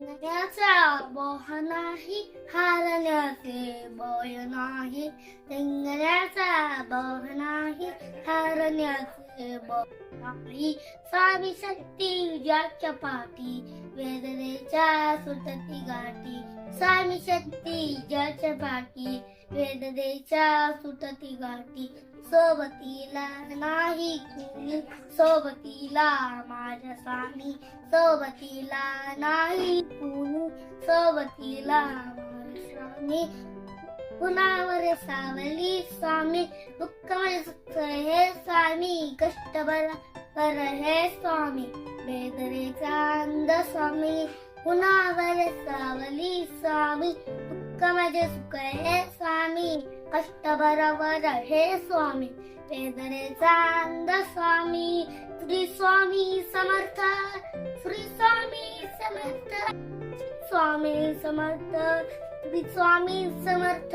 गण्याचा मोह नाही हारण्याचे बळ नाही रिंगण्याचा मोह नाही हारण्याचे बळ नाही स्वामी शक्ती ज्याच्या पाठी वेदनेच्या सुटती गाठी स्वामी शक्ती ज्याच्या पाठी वेदनेच्या सुटती गाठी सोबतीला नाही कुणी सोबतीला माझ्या स्वामी सोबतीला नाही कुणी सोबतीला स्वामी कुणावर सावली स्वामी दुःखमय सुख हे स्वामी कष्ट बर हे स्वामी। वेदनेचा अंध स्वामी कुणावर सावली स्वामी दुःख सुख हे स्वामी कष्ट बरोबर हे स्वामी. वेदनेचा अंध स्वामी श्री स्वामी समर्थ श्री स्वामी समर्थ. स्वामी समर्थ श्री स्वामी समर्थ.